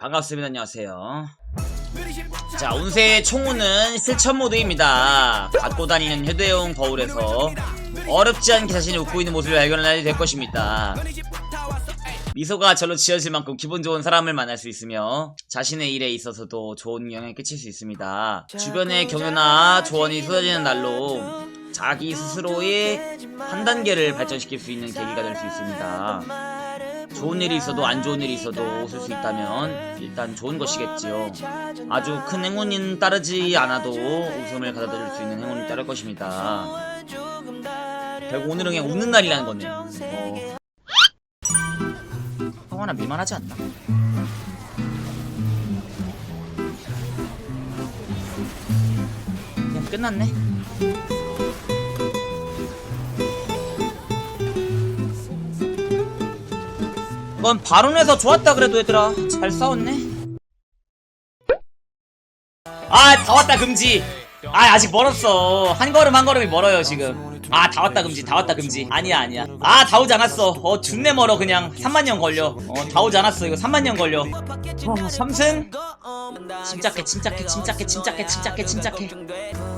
반갑습니다. 안녕하세요. 자, 운세 총우는 실천 모드입니다. 갖고 다니는 휴대용 거울에서 어렵지 않게 자신이 웃고 있는 모습을 발견하게 될 것입니다. 미소가 절로 지어질 만큼 기분 좋은 사람을 만날 수 있으며 자신의 일에 있어서도 좋은 영향을 끼칠 수 있습니다. 주변의 격려나 조언이 쏟아지는 날로 자기 스스로의 한 단계를 발전시킬 수 있는 계기가 될 수 있습니다. 좋은 일이 있어도 안 좋은 일이 있어도 웃을 수 있다면 일단 좋은 것이겠지요. 아주 큰 행운인 따르지 않아도 웃음을 가져다 줄 수 있는 행운이 따를 것입니다. 결국 오늘은 그냥 웃는 날이라는 거네요. 어. 형아나 밀만하지 않나? 그냥 끝났네? 이건 발언해서 좋았다 그래도 얘들아. 잘 싸웠네. 아 다 왔다 금지. 아 아직 멀었어. 한 걸음 한 걸음이 멀어요 지금. 아 다 왔다 금지. 다 왔다 금지. 아니야 아니야. 아 다 오지 않았어. 어 준내 멀어 그냥. 3만년 걸려. 어 다 오지 않았어. 이거 3만년 걸려. 어, 삼승? 침착해 침착해 침착해 침착해 침착해 침착해.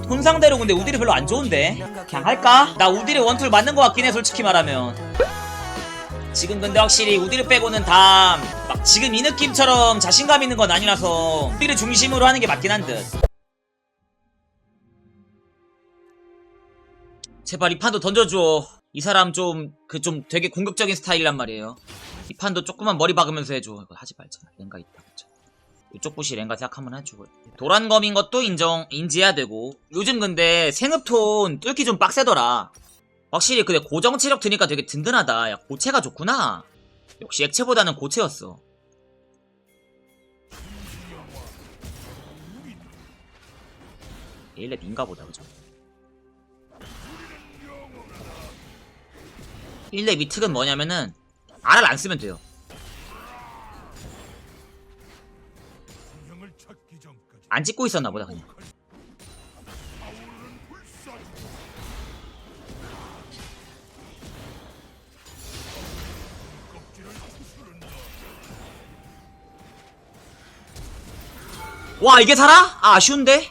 돈 상대로 근데 우디리 별로 안 좋은데? 그냥 할까? 나 우디리 원툴 맞는 것 같긴 해 솔직히 말하면 지금 근데 확실히 우디를 빼고는 다 막 지금 이 느낌처럼 자신감 있는 건 아니라서 우디를 중심으로 하는 게 맞긴 한 듯. 제발 이 판도 던져줘. 이 사람 좀 그 좀 되게 공격적인 스타일이란 말이에요. 이 판도 조금만 머리 박으면서 해줘. 이거 하지 말잖아. 랭가 있다. 그쵸? 이쪽 부시 랭가 생각하면 해주고. 도란검인 것도 인정 인지해야 되고. 요즘 근데 생읍톤 뚫기 좀 빡세더라. 확실히 근데 고정 체력 드니까 되게 든든하다. 야, 고체가 좋구나. 역시 액체보다는 고체였어. 얘일렙 인가 보다, 그죠? 1렙 이 특은 뭐냐면은, 알을 안 쓰면 돼요. 안 찍고 있었나 보다, 그냥. 와 이게 살아? 아 아쉬운데?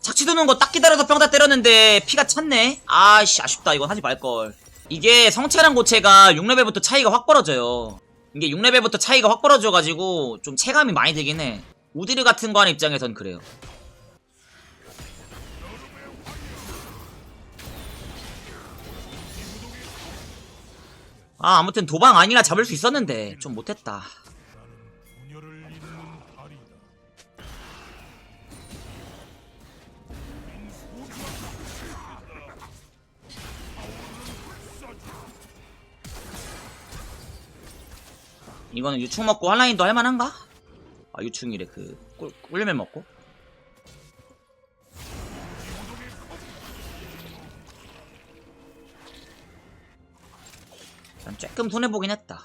착취 도는 거 딱 기다려서 평타 때렸는데 피가 찼네? 아씨 아쉽다 이건 하지 말걸 이게 성체랑 고체가 6레벨부터 차이가 확 벌어져요 이게 6레벨부터 차이가 확 벌어져가지고 좀 체감이 많이 되긴 해 우디르 같은 거 하는 입장에선 그래요 아 아무튼 도방 아니라 잡을 수 있었는데 좀 못했다 이거는 유충 먹고 한라인도 할만한가? 아 유충이래 그 꿀, 꿀면 먹고 난 조금 손해보긴 했다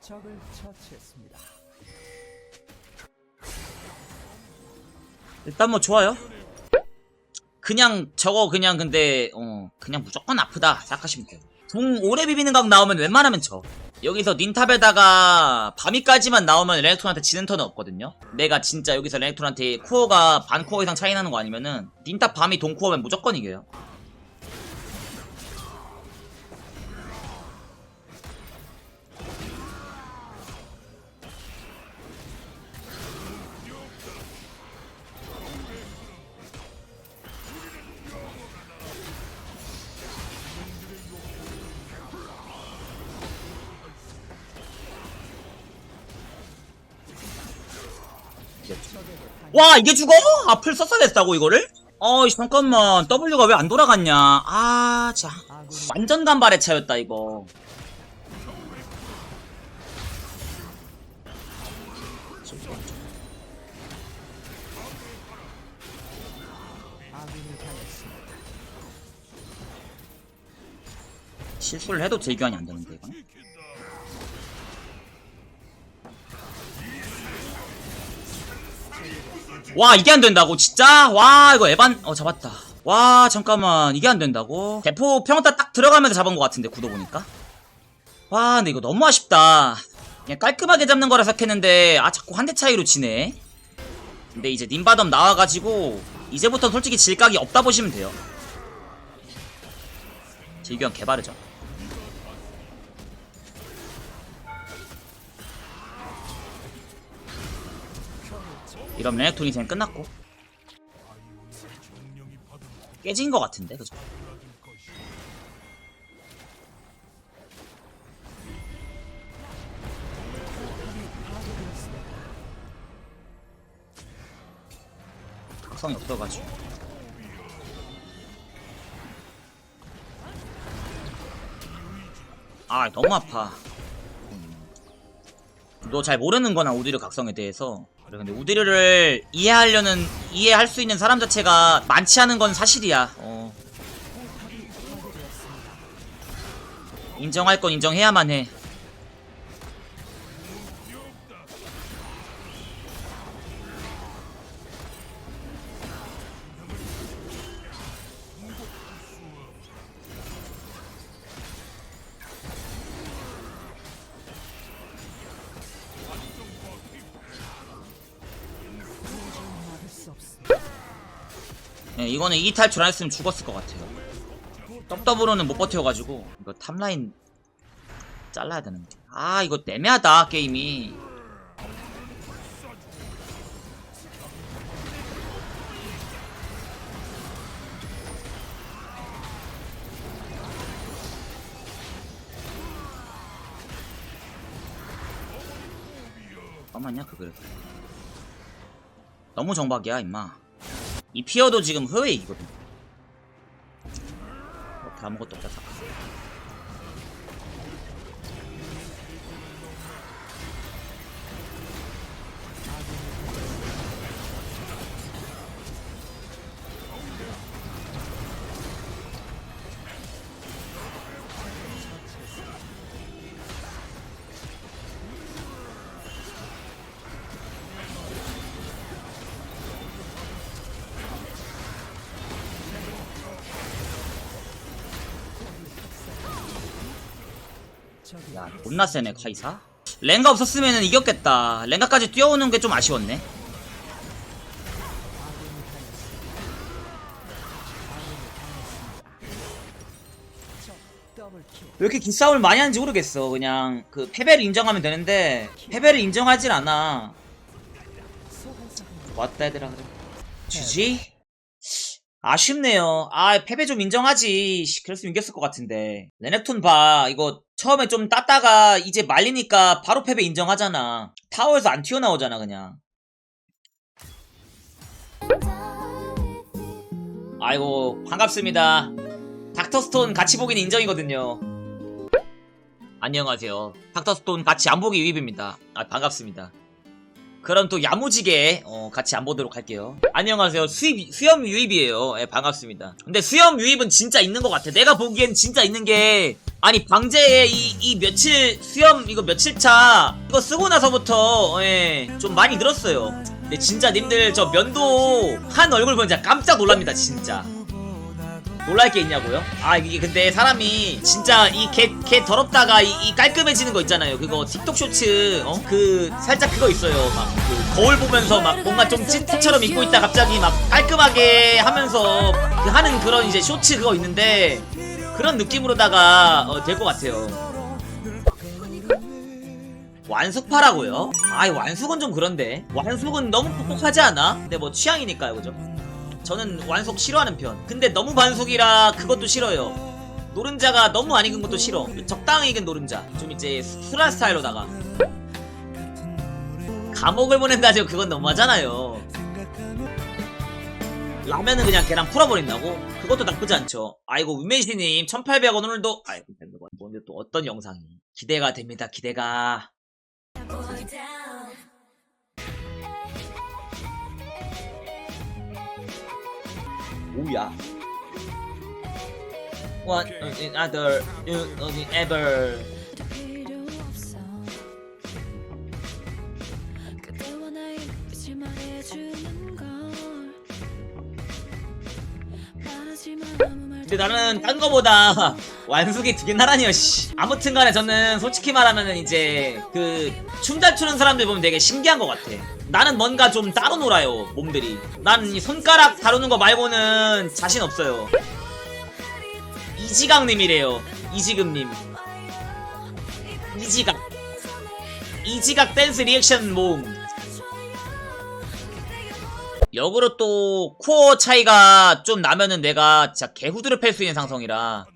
적을 처치했습니다. 일단 뭐 좋아요 그냥 저거 그냥 근데 어 그냥 무조건 아프다 생각하시면 돼요. 동 오래 비비는 각 나오면 웬만하면 져 여기서 닌탑에다가 밤이까지만 나오면 레넥톤한테 지는 턴은 없거든요. 내가 진짜 여기서 레넥톤한테 코어가 반 코어 이상 차이 나는 거 아니면은 닌탑 밤이 동코어면 무조건 이겨요 와 이게 죽어? 앞을 썼어야 됐다고 이거를? 어이 잠깐만 W가 왜 안 돌아갔냐 아자 아군이 완전 간발의 차였다 이거. 실수를 해도 재교환이 안 되는데 이거 와 이게 안 된다고 진짜? 와 이거 에반 어 잡았다. 와 잠깐만 이게 안 된다고? 대포 평타 딱 들어가면서 잡은 것 같은데 구도 보니까? 와 근데 이거 너무 아쉽다. 그냥 깔끔하게 잡는 거라 생각했는데 아 자꾸 한 대 차이로 지네. 근데 이제 님바덤 나와가지고 이제부터 솔직히 질각이 없다 보시면 돼요. 질경 개바르죠 이러면 레넥톤이 그냥 끝났고. 깨진 것 같은데 그죠? 각성이 없어가지고. 아 너무 아파. 너 잘 모르는 거나 우디르 각성에 대해서 그래. 근데 우디르를 이해하려는 이해할 수 있는 사람 자체가 많지 않은 건 사실이야. 어. 인정할 건 인정해야만 해 예, 이거는 이 탈출 안 했으면 죽었을 것 같아요. 떡더블로는 못 버텨가지고 이거 탑라인 잘라야 되는데. 아 이거 애매하다 게임이. 잠깐만요 그 그래 너무 정박이야 임마 이 피어도 지금 흐웨이거든 이렇게 아무것도 없다 야 존나 세네 카이사. 랭가 없었으면 이겼겠다. 랭가까지 뛰어오는 게 좀 아쉬웠네. 왜 이렇게 기싸움을 많이 하는지 모르겠어. 그냥 그 패배를 인정하면 되는데 패배를 인정하진 않아. 왔다 얘들아. 그래 GG? 아쉽네요. 아 패배 좀 인정하지. 씨, 그랬으면 이겼을 것 같은데. 레넥톤 봐. 이거 처음에 좀 땄다가 이제 말리니까 바로 패배 인정하잖아. 타워에서 안 튀어나오잖아 그냥. 아이고 반갑습니다. 닥터스톤 같이 보긴 인정이거든요. 안녕하세요. 닥터스톤 같이 안 보기 위입입니다. 아 반갑습니다 그럼 또 야무지게 어, 같이 안 보도록 할게요. 안녕하세요. 수입, 수염 유입이에요. 예, 반갑습니다. 근데 수염 유입은 진짜 있는 것 같아. 내가 보기엔 진짜 있는 게 아니 방제에 이, 이 며칠 수염 이거 며칠 차 이거 쓰고 나서부터 예, 좀 많이 늘었어요. 근데 진짜 님들 저 면도 한 얼굴 진짜 깜짝 놀랍니다. 진짜. 놀랄 게 있냐고요? 아 이게 근데 사람이 진짜 이개개 더럽다가 이, 이 깔끔해지는 거 있잖아요. 그거 틱톡 쇼츠 어? 그 살짝 그거 있어요. 막 그 거울 보면서 막 뭔가 좀 찐트처럼 입고 있다 갑자기 막 깔끔하게 하면서 그 하는 그런 이제 쇼츠 그거 있는데 그런 느낌으로다가 어, 될 것 같아요. 완숙파라고요? 아이 완숙은 좀 그런데 완숙은 너무 뻑뻑하지 않아? 근데 뭐 취향이니까요 그죠? 저는 완숙 싫어하는 편. 근데 너무 반숙이라 그것도 싫어요. 노른자가 너무 안 익은 것도 싫어. 적당히 익은 노른자. 좀 이제 수라 스타일로다가. 감옥을 보낸다죠. 그건 너무하잖아요. 라면은 그냥 계란 풀어버린다고? 그것도 나쁘지 않죠. 아이고 위메시님 1800원 오늘도. 아이고 뭔데 또 어떤 영상이? 기대가 됩니다. 기대가 오야. One, another, ever 필요 없어 그대와 나의 빛을 말해주는 걸 나는 딴 거보다 완숙이 되게 나란히요 씨. 아무튼 간에 저는 솔직히 말하면은 이제 그 춤 잘 추는 사람들 보면 되게 신기한 것 같아. 나는 뭔가 좀 따로 놀아요 몸들이. 난 이 손가락 다루는 거 말고는 자신 없어요. 이지강님이래요 이지금님. 이지각 이지각 댄스 리액션 모음. 역으로 또 코어 차이가 좀 나면은 내가 진짜 개후드를 팰 수 있는 상성이라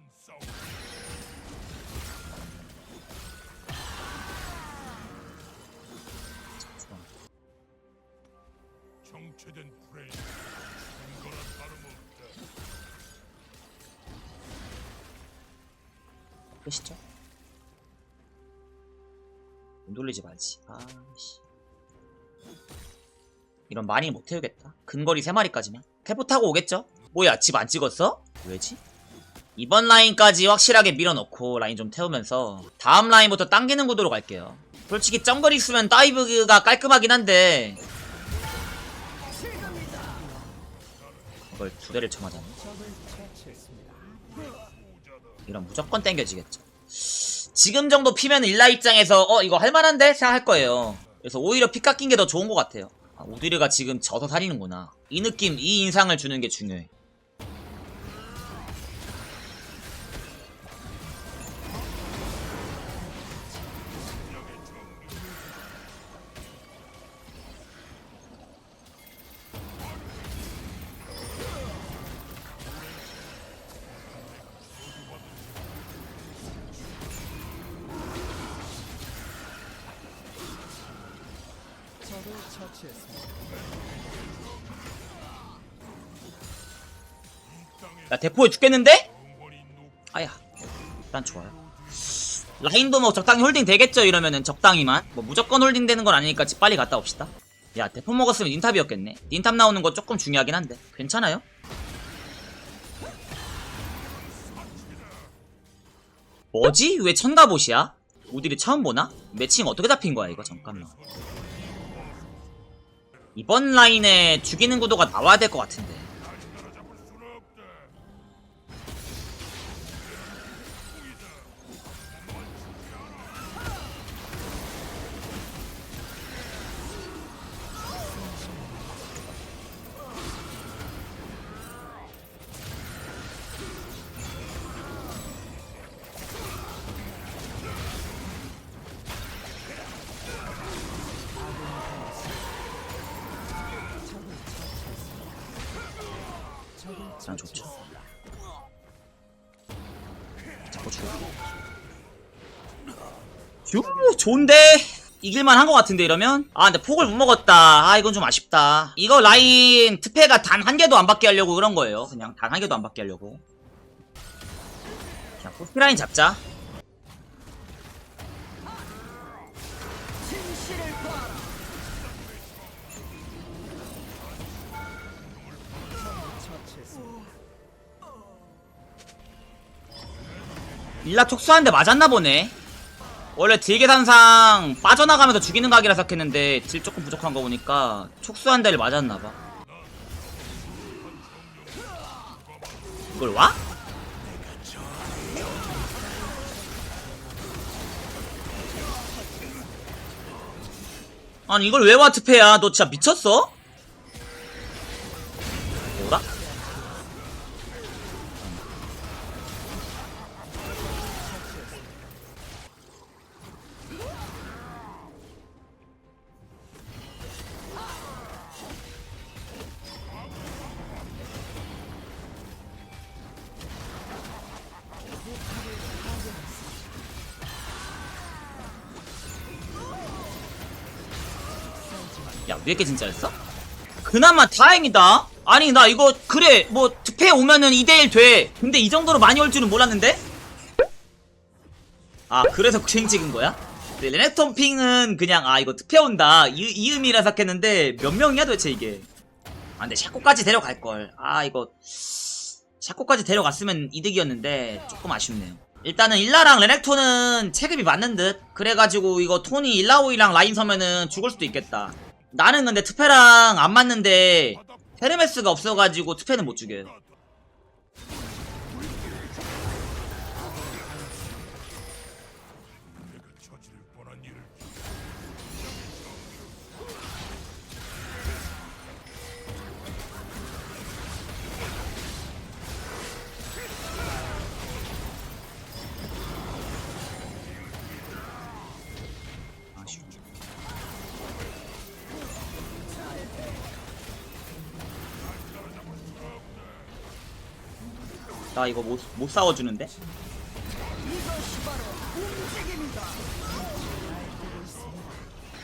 돈 돌리지 말지 아씨 이런 많이 못 태우겠다 근거리 3마리까지면 태포 타고 오겠죠? 뭐야 집 안 찍었어? 왜지? 이번 라인까지 확실하게 밀어넣고 라인 좀 태우면서 다음 라인부터 당기는 구도로 갈게요 솔직히 점거리 있으면 다이브가 깔끔하긴 한데 이걸 두 대를 처치했습니다. 이런 무조건 땡겨지겠죠. 지금 정도 피면 일라 입장에서 어 이거 할만한데 생각할 거예요. 그래서 오히려 피 깎인 게 더 좋은 것 같아요. 아, 우디르가 지금 져서 살리는구나. 이 느낌, 이 인상을 주는 게 중요해. 대포에 죽겠는데? 아야, 일단 좋아요. 라인도 뭐 적당히 홀딩 되겠죠 이러면은 적당히만 뭐 무조건 홀딩 되는 건 아니니까 집 빨리 갔다 옵시다. 야 대포 먹었으면 닌탑이었겠네. 닌탑 나오는 거 조금 중요하긴 한데 괜찮아요? 뭐지? 왜 천가봇이야? 우디를 처음 보나? 매칭 어떻게 잡힌 거야 이거 잠깐만. 이번 라인에 죽이는 구도가 나와야 될 것 같은데. 난 좋죠. 자꾸 죽어. 휴, 좋은데? 이길만 한 것 같은데, 이러면? 아, 근데 폭을 못 먹었다. 아, 이건 좀 아쉽다. 이거 라인 특패가 단 한 개도 안 받게 하려고 그런 거예요. 그냥 단 한 개도 안 받게 하려고. 그냥 포스 라인 잡자. 일라 촉수한데 맞았나 보네. 원래 딜 계산상 빠져나가면서 죽이는 각이라 생각했는데 딜 조금 부족한 거 보니까 촉수한 대를 맞았나 봐. 이걸 와? 아니 이걸 왜 와 투패야? 너 진짜 미쳤어? 야, 왜 이렇게 진짜였어? 그나마 다행이다. 아니, 나 이거, 그래, 뭐, 투패 오면은 2대1 돼. 근데 이 정도로 많이 올 줄은 몰랐는데? 아, 그래서 괭 찍은 거야? 네, 레넥톤 핑은 그냥, 아, 이거 투패 온다. 이, 이 의미라 생각했는데, 몇 명이야 도대체 이게? 아, 근데 샤코까지 데려갈걸. 아, 이거, 샤코까지 데려갔으면 이득이었는데, 조금 아쉽네요. 일단은 일라랑 레넥톤은 체급이 맞는 듯 그래가지고 이거 톤이 일라오이랑 라인 서면은 죽을 수도 있겠다 나는 근데 투페랑 안 맞는데 헤르메스가 없어가지고 투페는 못 죽여요. 아쉬워 나 이거 못, 못 싸워주는데?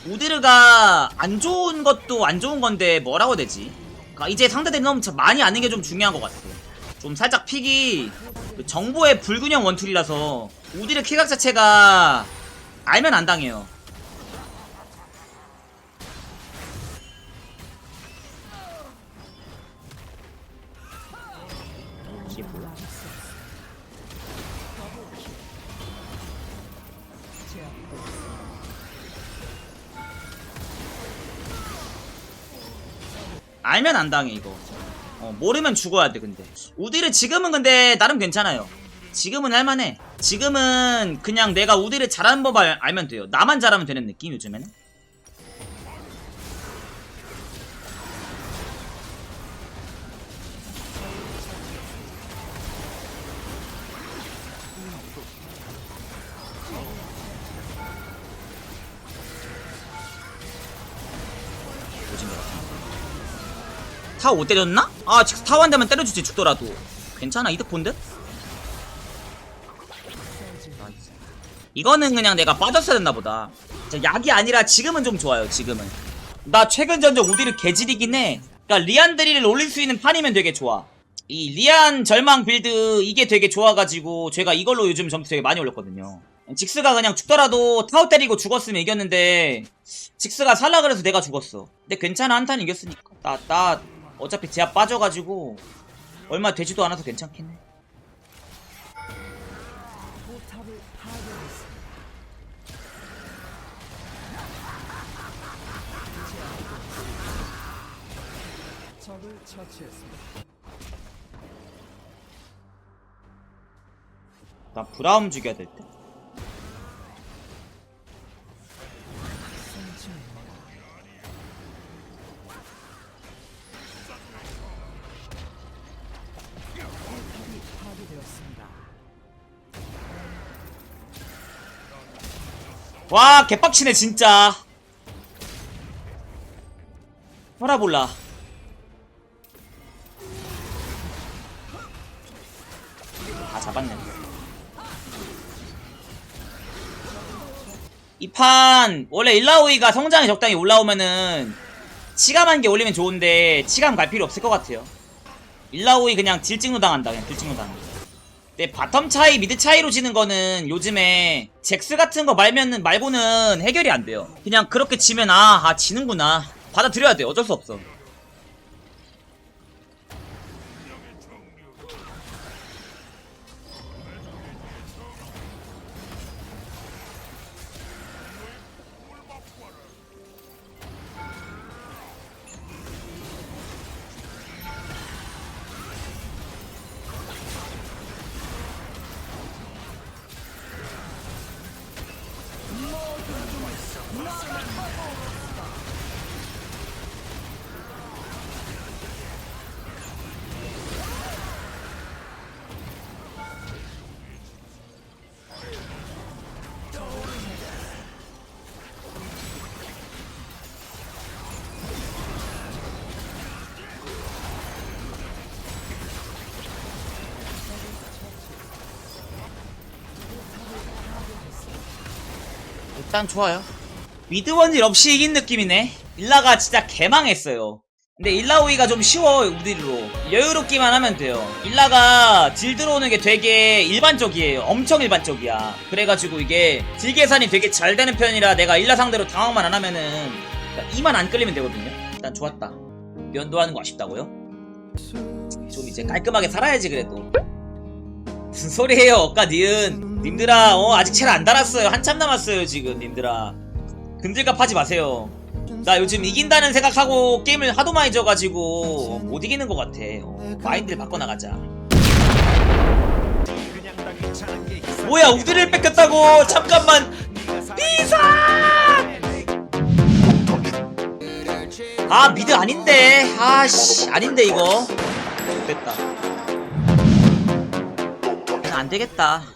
우드르가 안 좋은 것도 안 좋은 건데 뭐라고 되지? 그러니까 이제 상대들이 너무 참 많이 아는 게 좀 중요한 것 같아. 좀 살짝 픽이 그 정보의 불균형 원툴이라서 우드르 킥각 자체가 알면 안 당해요. 알면 안 당해 이거. 어, 모르면 죽어야 돼 근데. 우디를 지금은 근데 나름 괜찮아요. 지금은 할만해. 지금은 그냥 내가 우디를 잘하는 법 알, 알면 돼요. 나만 잘하면 되는 느낌 요즘에는 타워 때렸나? 아 지금 타워 한 대만 때려주지 죽더라도. 괜찮아 이득 본데? 이거는 그냥 내가 빠졌어야 됐나 보다. 자, 약이 아니라 지금은 좀 좋아요 지금은. 나 최근 전적 우디를 개질이긴 해. 그니까 리안드리를 올릴 수 있는 판이면 되게 좋아. 이 리안 절망 빌드 이게 되게 좋아가지고 제가 이걸로 요즘 점수 되게 많이 올렸거든요. 직스가 그냥 죽더라도 타워 때리고 죽었으면 이겼는데 직스가 살라 그래서 내가 죽었어. 근데 괜찮아 한탄 이겼으니까. 나, 나 어차피 제압 빠져가지고 얼마 되지도 않아서 괜찮긴 해. 나 브라움 죽여야 될 때. 와 개빡치네 진짜. 호라볼라 다 잡았네. 이 판 원래 일라오이가 성장이 적당히 올라오면은 치감한 게 올리면 좋은데 치감 갈 필요 없을 것 같아요. 일라오이 그냥 딜찍노 당한다 그냥 딜찍노 당한다 근데 바텀 차이, 미드 차이로 지는 거는 요즘에 잭스 같은 거 말면은 말고는 해결이 안 돼요. 그냥 그렇게 지면 아, 아 지는구나. 받아들여야 돼. 어쩔 수 없어. 일단 좋아요. 미드 원딜 없이 이긴 느낌이네. 일라가 진짜 개망했어요. 근데 일라오이가 좀 쉬워 우디로 여유롭기만 하면 돼요 일라가 딜 들어오는 게 되게 일반적이에요 엄청 일반적이야 그래가지고 이게 딜 계산이 되게 잘 되는 편이라 내가 일라 상대로 당황만 안 하면은 그러니까 이만 안 끌리면 되거든요 일단 좋았다 면도하는 거 아쉽다고요? 좀 이제 깔끔하게 살아야지 그래도 무슨 소리예요 억까 니은 님들아 어 아직 첼안 달았어요. 한참 남았어요 지금 님들아. 금들갑 하지 마세요. 나 요즘 이긴다는 생각하고 게임을 하도 많이 져가지고 못 이기는 것 같아. 어, 마인드를 바꿔나가자. 뭐야 우드를 뺏겼다고. 잠깐만. 비상 아 미드 아닌데. 아씨 아닌데 이거. 됐다. 안 되겠다